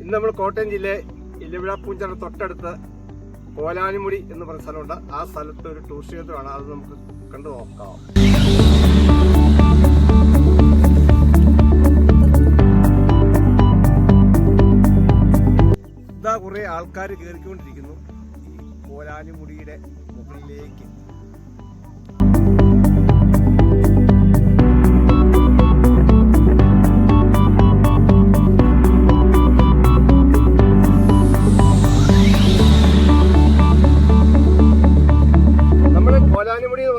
ഇന്ന് നമ്മൾ കോട്ടയം ജില്ലയിലെ ഇലവിഴ പൂഞ്ചയുടെ തൊട്ടടുത്ത് കോലാനിമുടി എന്ന് പറയുന്ന സ്ഥലമുണ്ട്. ആ സ്ഥലത്ത് ഒരു ടൂറിസ്റ്റ് കേന്ദ്രമാണ് അത് നമുക്ക് കണ്ടു നോക്കാം. ഇതാ കുറെ ആൾക്കാർ കയറിക്കൊണ്ടിരിക്കുന്നു കോലാനിമുടിയുടെ മുകളിലേക്ക്.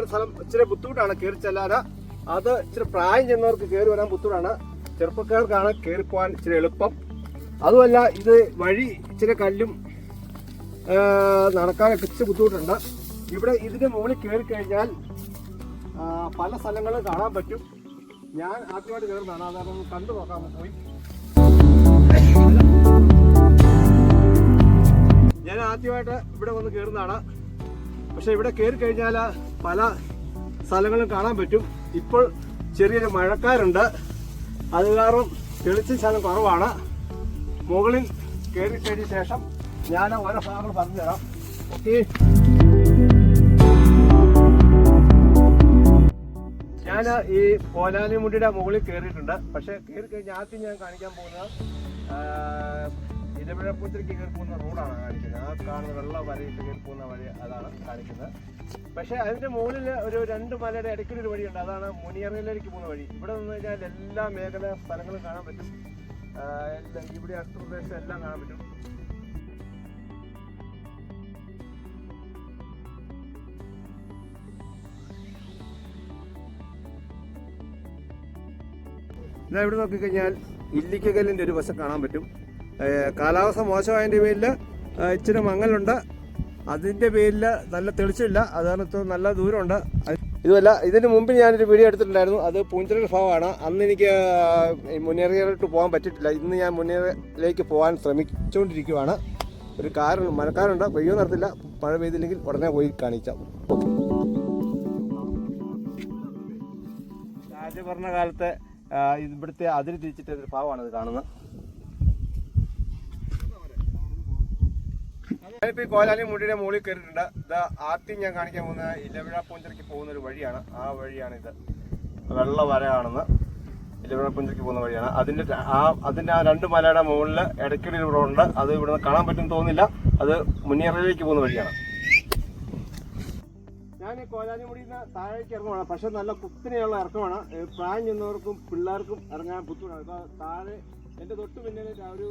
സ്ഥലം ഇച്ചിരി ബുദ്ധിമുട്ടാണ് കയറി ചെല്ലാൻ അത് ഇച്ചിരി പ്രായം ചെന്നവർക്ക് കയറി വരാൻ ബുദ്ധിമുട്ടാണ്. ചെറുപ്പക്കാർക്കാണ് കയറി പോകാൻ ഇച്ചിരി എളുപ്പം. അതുമല്ല ഇത് വഴി ഇച്ചിരി കല്ലും നടക്കാനൊക്കെ ഇച്ചിരി ബുദ്ധിമുട്ടുണ്ട്. ഇവിടെ ഇതിന്റെ മുകളിൽ കയറി കഴിഞ്ഞാൽ പല സ്ഥലങ്ങളും കാണാൻ പറ്റും. ഞാൻ ആദ്യമായിട്ട് കയറുന്നതാണ് അതാണ് കണ്ടു നോക്കാൻ പോയി? ഞാൻ ആദ്യമായിട്ട് ഇവിടെ വന്ന് കയറുന്നതാണ് പക്ഷെ ഇവിടെ കയറി കഴിഞ്ഞാൽ പല സ്ഥലങ്ങളും കാണാൻ പറ്റും. ഇപ്പോൾ ചെറിയൊരു മഴക്കാരുണ്ട്. അത് കാരണം തെളിച്ച ശാലം കുറവാണ്. മുകളിൽ കയറി കഴിഞ്ഞ ശേഷം ഞാൻ ഓരോ ഭാഗങ്ങൾ പറഞ്ഞുതരാം. ഓക്കെ? ഞാൻ ഈ പോലാനിമുടിയുടെ മുകളിൽ കയറിയിട്ടുണ്ട്. പക്ഷെ കയറി കഴിഞ്ഞ ആദ്യം ഞാൻ കാണിക്കാൻ പോകുന്നത് ഇരവിഴപ്പൂത്തിരിക്ക് കയറി പോകുന്ന റോഡാണ് കാണിക്കുന്നത്. ആ കാണുന്ന വെള്ള വരയിട്ട് കയറി പോകുന്ന വഴി അതാണ് കാണിക്കുന്നത്. പക്ഷെ അതിന്റെ മുകളിൽ ഒരു രണ്ട് മലയുടെ ഇടയ്ക്കൊരു ഒരു വഴിയുണ്ട്. അതാണ് മുനിയറയിലേക്ക് പോകുന്ന വഴി. ഇവിടെ നിന്ന് കഴിഞ്ഞാൽ എല്ലാ മേഖല സ്ഥലങ്ങളും കാണാൻ പറ്റും. ഇവിടെ അടുത്ത പ്രദേശം എല്ലാം കാണാൻ പറ്റും. ഇതാ ഇവിടെ നോക്കിക്കഴിഞ്ഞാൽ ഇല്ലിക്കകല്ലിന്റെ ഒരു വശം കാണാൻ പറ്റും. കാലാവസ്ഥ മോശമായതിന്റെ പേരിൽ ഇച്ചിരി മങ്ങലുണ്ട്. അതിന്റെ പേരിൽ നല്ല തെളിച്ചില്ല അതാണ് നല്ല ദൂരമുണ്ട്. ഇതുമല്ല ഇതിന് മുമ്പ് ഞാനൊരു വീഡിയോ എടുത്തിട്ടുണ്ടായിരുന്നു. അത് പൂഞ്ചിറ ഭാഗമാണ്. അന്ന് എനിക്ക് മുന്നേറിയായിട്ട് പോകാൻ പറ്റിയിട്ടില്ല. ഇന്ന് ഞാൻ മുന്നേറിലേക്ക് പോകാൻ ശ്രമിച്ചുകൊണ്ടിരിക്കുവാണ് ഒരു കാറുണ്ട് മഴക്കാരുണ്ട് പെയ്യോ നടത്തില്ല. മഴ പെയ്തില്ലെങ്കിൽ ഉടനെ പോയി കാണിക്കാം. രാജഭരണകാലത്തെ ഇവിടുത്തെ അതിര് തിരിച്ചിട്ട് ഒരു ഭാവമാണ് ഇത് കാണുന്നത്. ഞാനിപ്പോ ഈ കോലാലി മുടിയുടെ മുകളിൽ കയറിയിട്ടുണ്ട്. ഇത് ആദ്യം ഞാൻ കാണിക്കാൻ പോകുന്ന ഇലവിഴ പൂഞ്ചിറയ്ക്ക് പോകുന്ന ഒരു വഴിയാണ്. ആ വഴിയാണ് ഇത് വെള്ള വര കാണുന്നത് ഇലവിഴ പൂഞ്ചിറയ്ക്ക് പോകുന്ന വഴിയാണ്. അതിന്റെ ആ അതിന്റെ ആ രണ്ട് മലയുടെ മുകളിൽ ഇടയ്ക്കൊരു റോഡുണ്ട് അത് ഇവിടുന്ന് കാണാൻ പറ്റും തോന്നുന്നില്ല. അത് മുനിയറയിലേക്ക് പോകുന്ന വഴിയാണ്. ഞാൻ കോലാനിമുടിയിൽ നിന്ന് താഴേക്ക് ഇറങ്ങുവാണ്. പക്ഷെ നല്ല കുത്തിനെയുള്ള ഇറക്കമാണ്. പ്രായം ചെന്നവർക്കും പിള്ളേർക്കും ഇറങ്ങാൻ ബുദ്ധിമുട്ടാണ്. ഇപ്പൊ താഴെ എന്റെ തൊട്ട് പിന്നിൽ ഒരു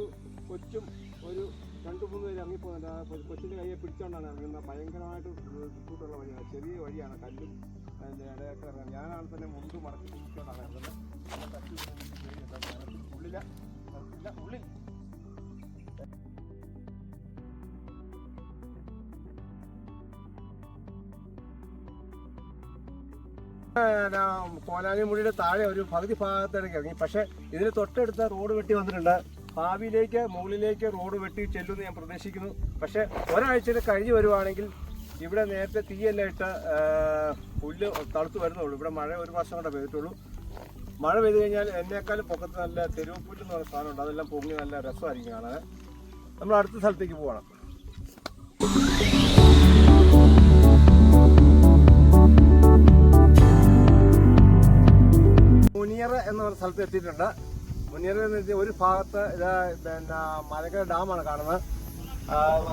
കൊച്ചും ഒരു രണ്ടു മൂന്ന് പേര് ഇറങ്ങിപ്പോകുന്നുണ്ട്. കൊച്ചിന്റെ കയ്യെ പിടിച്ചോണ്ടാണ് ഇറങ്ങുന്നത്. ഭയങ്കരമായിട്ട് ബുദ്ധിമുട്ടുള്ള വഴിയാണ്. ചെറിയ വഴിയാണ്. കല്ലും അതിന്റെ ഇടയൊക്കെ ഇറങ്ങുന്നത്. ഞാനാണ് തന്നെ മുണ്ട് മടക്കി പിടിച്ചോണ്ടാണ് ഇറങ്ങുന്നത്. ഉള്ളില ഇല്ല ഉള്ളിൽ. പിന്നെ കോലാനിമുടിയുടെ താഴെ ഒരു പകുതി ഭാഗത്തേക്ക് ഇറങ്ങി. പക്ഷെ ഇതിന് തൊട്ടടുത്ത റോഡ് വെട്ടി വന്നിട്ടുണ്ട്. ഭാവിയിലേക്ക് മുകളിലേക്ക് റോഡ് വെട്ടി ചെല്ലുമെന്ന് ഞാൻ പ്രതീക്ഷിക്കുന്നു. പക്ഷെ ഒരാഴ്ചയിൽ കഴിഞ്ഞ് വരുവാണെങ്കിൽ ഇവിടെ നേരത്തെ തീയെല്ലാം ഇട്ട് പുല്ല് തളുത്ത് വരുന്നുള്ളൂ. ഇവിടെ മഴ ഒരു വർഷം കൊണ്ട് പെയ്തിട്ടുള്ളൂ. മഴ പെയ്ത് കഴിഞ്ഞാൽ എന്നേക്കാളും പൊക്കത്ത് നല്ല തെരുവ് പുല്ല് എന്ന് പറഞ്ഞ സാധനമുണ്ട്. അതെല്ലാം പൊങ്ങി നല്ല രസമായിരിക്കും കാണാൻ. നമ്മൾ അടുത്ത സ്ഥലത്തേക്ക് പോകണം. മുനിയറ എന്ന് സ്ഥലത്ത് എത്തിയിട്ടുണ്ട്. വെച്ചാൽ ഒരു ഭാഗത്ത് പിന്നെ മലക്കര ഡാമാണ് കാണുന്നത്.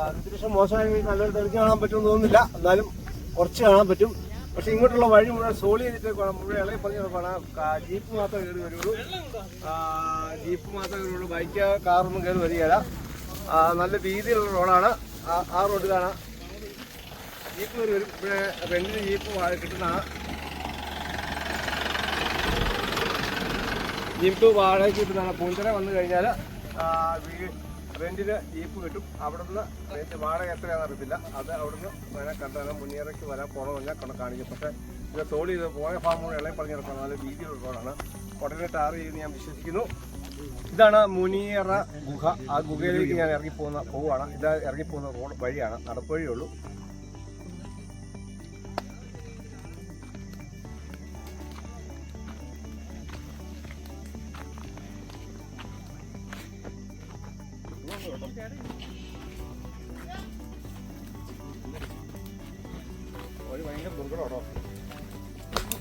അന്തരീക്ഷം മോശമായി നല്ലൊരു തെളിച്ച് കാണാൻ പറ്റുമെന്ന് തോന്നുന്നില്ല. എന്നാലും കുറച്ച് കാണാൻ പറ്റും. പക്ഷെ ഇങ്ങോട്ടുള്ള വഴി മുഴുവൻ സോളി ചെയ്തിട്ട് മുഴുവൻ ഇളകി പറഞ്ഞു കിടപ്പാണ് ജീപ്പ് മാത്രമേ കയറി വരുള്ളൂ. ജീപ്പ് മാത്രമേ കയറുള്ളൂ ബൈക്ക് കാറൊന്നും കയറി വരികയില്ല. നല്ല രീതിയിലുള്ള റോഡാണ്. ആ റോഡ് കാണാം. ജീപ്പ് കയറി വരും. ഇവിടെ റെന്റിന് ജീപ്പ് കിട്ടുന്നതാണ്. ജീപ്പ് വാടകയ്ക്ക് കിട്ടുന്നതാണ്. പൂഞ്ചിറ വന്നു കഴിഞ്ഞാൽ റെന്റിന് ജീപ്പ് കിട്ടും. അവിടെ നിന്ന് വാടക എത്രയാണെന്ന് അറിയത്തില്ല. അത് അവിടുന്ന് വേണേൽ കണ്ടാൽ മുന്നേറയ്ക്ക് വരാൻ പോകണമെന്ന് പറഞ്ഞാൽ കൊണ്ട് കാണിക്കും. പക്ഷേ ഇത് തോളി ഇത് പോയ ഫാം കൂടെ ഇളയി പറഞ്ഞു കിടക്കണം നല്ല വീതിയുള്ള റോഡാണ് ഉടനെ ടാർ ചെയ്യുന്ന ഞാൻ വിശ്വസിക്കുന്നു. ഇതാണ് മുനിയറ ഗുഹ. ആ ഗുഹയിലേക്ക് ഞാൻ ഇറങ്ങിപ്പോകുന്ന പോവുകയാണ്. ഇത് ഇറങ്ങിപ്പോകുന്ന റോഡ് വഴിയാണ്. നടപ്പ്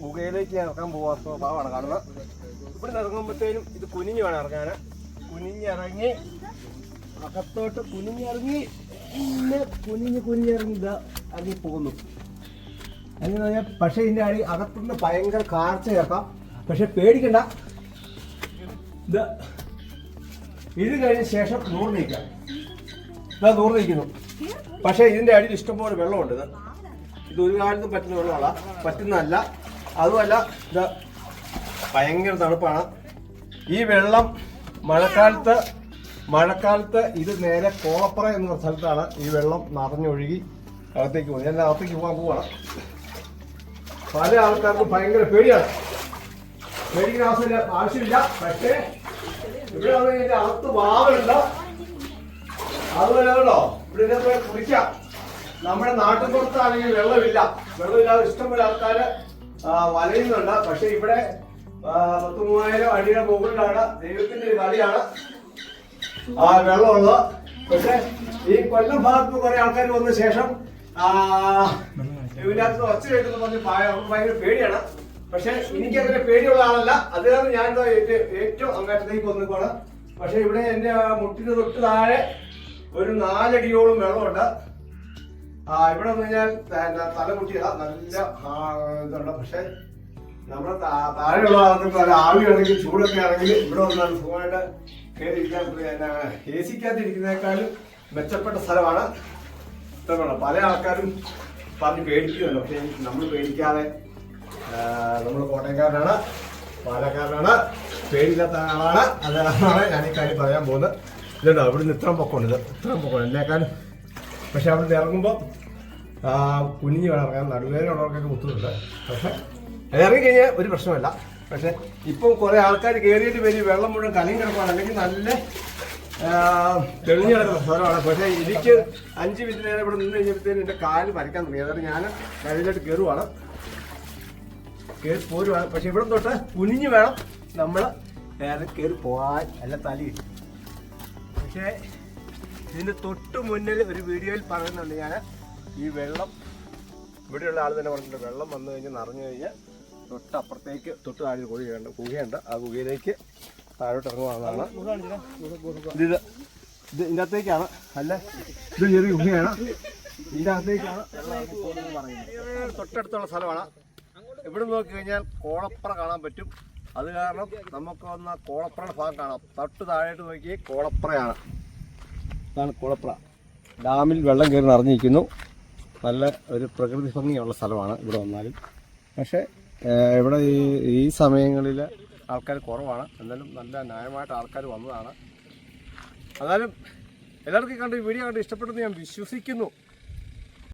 കുകയിലേക്ക് ഞാൻ ഇറക്കാൻ പോവാത്ത സ്വഭാവമാണ് കാണുന്നത്. ഇവിടെ നിന്ന് ഇറങ്ങുമ്പോഴത്തേനും ഇത് കുനിഞ്ഞ് വേണം ഇറങ്ങാൻ കുനിഞ്ഞിറങ്ങി അകത്തോട്ട് കുനിഞ്ഞിറങ്ങി പിന്നെ കുനിഞ്ഞ് കുനിഞ്ഞിറങ്ങി ഇതാ ഇറങ്ങി പോകുന്നു. അങ്ങനെ പറഞ്ഞാൽ പക്ഷേ ഇതിന്റെ അടി അകത്തുനിന്ന് ഭയങ്കര കാർച്ച കേൾക്കാം. പക്ഷെ പേടിക്കണ്ട. ഇത് ഇത് കഴിഞ്ഞ ശേഷം നൂറ് നീക്കാം. ഇതാ നൂറ് നീക്കുന്നു. പക്ഷേ ഇതിന്റെ അടിയിൽ ഇഷ്ടംപോലെ വെള്ളമുണ്ട് ഇത്. ഇത് ഒരു കാലത്തും പറ്റുന്ന വെള്ളമല്ല. പറ്റുന്നതല്ല. അതുമല്ല ഇത് ഭയങ്കര തണുപ്പാണ്. ഈ വെള്ളം മഴക്കാലത്ത് മഴക്കാലത്ത് ഇത് നേരെ കോളപ്പുറ എന്ന സ്ഥലത്താണ് ഈ വെള്ളം നിറഞ്ഞൊഴുകി അകത്തേക്ക് പോകുന്നത്. ഞാൻ അകത്തേക്ക് പോകാൻ പോവാണ്. പല ആൾക്കാർക്കും ഭയങ്കര പേടിയാണ്. പേടിക്കുന്ന ആവശ്യമില്ല ആവശ്യമില്ല. പക്ഷേ ഇവിടെ വന്നു അകത്ത് വാവുണ്ട് അതുപോലെ കേട്ടോ ഇവിടെ കുടിക്കാം. നമ്മുടെ നാട്ടിൻ പുറത്താണെങ്കിൽ വെള്ളമില്ല. വെള്ളമില്ലാതെ ഇഷ്ടംപോലെ ആൾക്കാര് വലയുന്നുണ്ട്. പക്ഷെ ഇവിടെ പത്ത് മൂവായിരം അടിയുടെ മുകളിലാണ് ദൈവത്തിന്റെ ഒരു കളിയാണ്. ആ വെള്ളമുള്ളത്. പക്ഷെ ഈ കൊല്ലം ഭാഗത്ത് കുറെ ആൾക്കാർ വന്ന ശേഷം ആ, അകത്ത് ഒച്ച കേട്ടെന്ന് പറഞ്ഞ് ഭയങ്കര പേടിയാണ്. പക്ഷെ എനിക്ക് അങ്ങനെ പേടിയുള്ള ആളല്ല. അത് കാരണം ഞാൻ ഏറ്റവും അങ്ങേറ്റത്തേക്ക് വന്നിക്കോണ് പക്ഷെ ഇവിടെ എന്റെ മുട്ടിന് തൊട്ട് താഴെ ഒരു നാലടിയോളം വെള്ളമുണ്ട്. ഇവിടെ വന്നു കഴിഞ്ഞാൽ തല കുട്ടിയ നല്ല ഇതുണ്ട്. പക്ഷെ നമ്മുടെ താഴെയുള്ള ആൾക്ക് നല്ല ആവിയാണെങ്കിൽ ചൂടൊക്കെ ആണെങ്കിൽ ഇവിടെ വന്നാൽ സുഖമായിട്ട് കയറിയിരിക്കാൻ എ സിക്കകത്തിരിക്കുന്നതിനേക്കാളും മെച്ചപ്പെട്ട സ്ഥലമാണ് ഇത്രമാണ് പല ആൾക്കാരും പറഞ്ഞ് പേടിക്കുമല്ലോ. പക്ഷെ നമ്മൾ പേടിക്കാതെ നമ്മൾ കോട്ടയംകാരനാണ് പാലക്കാരനാണ് പേടില്ലാത്ത ആളാണ്. അതാണ് ഞാൻ ഈ കാര്യം പറയാൻ പോകുന്നത്. ഇതുണ്ടോ ഇവിടുന്ന് ഇത്രയും പൊക്കമുണ്ട് ഇത്. ഇത്രയും പൊക്കമുണ്ട്. എന്നേക്കാളും പക്ഷെ അവിടെ ഇറങ്ങുമ്പോൾ കുഞ്ഞു വേണം ഇറങ്ങാൻ. നടുവേദനയുള്ളവർക്കൊക്കെ ബുദ്ധിമുട്ടുണ്ട്. പക്ഷെ ഇറങ്ങിക്കഴിഞ്ഞാൽ ഒരു പ്രശ്നമല്ല പക്ഷെ ഇപ്പം കുറേ ആൾക്കാർ കയറിയിട്ട് വരി. വെള്ളം മുഴുവൻ കലയും കിടക്കുകയാണ് അല്ലെങ്കിൽ നല്ല തെളിഞ്ഞു കിടക്കുന്ന സ്ഥലമാണ്. പക്ഷേ എനിക്ക് അഞ്ച് മിനിറ്റ് നേരം ഇവിടെ നിന്ന് കഴിഞ്ഞപ്പോഴത്തേന് എന്റെ കാൽ പരിക്കാൻ തുടങ്ങി. അതായത് ഞാൻ കരയിലോട്ട് കയറുവാണ്. കയറി പോരുവാണ്. പക്ഷെ ഇവിടെ തൊട്ട് കുനിഞ്ഞു വേണം നമ്മൾ നേരെ കയറി പോകാൻ. അല്ല തലയിട്ട് പക്ഷേ ഇതിന്റെ തൊട്ട് മുന്നിൽ ഒരു വീഡിയോയിൽ പറയുന്നുണ്ട് ഞാൻ ഈ വെള്ളം ഇവിടെയുള്ള ആൾ തന്നെ പറഞ്ഞിട്ടുണ്ട് വെള്ളം വന്നു കഴിഞ്ഞാൽ നിറഞ്ഞു കഴിഞ്ഞാൽ തൊട്ടപ്പുറത്തേക്ക് തൊട്ട് താഴെ ഒരു കുഴിയുണ്ട് കുകയുണ്ട് ആ കുകയിലേക്ക് താഴോട്ട് ഇറങ്ങുവാന്നാണ്. ഇത് ഇത് ഇത് ഇതിന്റെ അകത്തേക്കാണ് അല്ല? ഇത് ചെറിയ ഗുഹയാണ് ഇതിന്റെ അകത്തേക്കാണ് തൊട്ടടുത്തുള്ള സ്ഥലമാണ്. ഇവിടെ നോക്കി കഴിഞ്ഞാൽ കോളപ്പുറ കാണാൻ പറ്റും. അത് കാരണം നമുക്ക് വന്ന കോളപ്പുറയുടെ ഭാഗം കാണാം. തൊട്ട് താഴോട്ട് നോക്കി കോളപ്പുറയാണ്. ഇതാണ് കുളപ്ര ഡാമിൽ വെള്ളം കയറി നിറഞ്ഞിരിക്കുന്നു. നല്ല ഒരു പ്രകൃതി ഭംഗിയുള്ള സ്ഥലമാണ് ഇവിടെ വന്നാലും. പക്ഷേ ഇവിടെ ഈ ഈ സമയങ്ങളിൽ ആൾക്കാർ കുറവാണ്. എന്നാലും നല്ല ന്യായമായിട്ട് ആൾക്കാർ വന്നതാണ്. എന്നാലും എല്ലാവർക്കും കണ്ട് ഈ വീഡിയോ കണ്ട് ഇഷ്ടപ്പെട്ടെന്ന് ഞാൻ വിശ്വസിക്കുന്നു.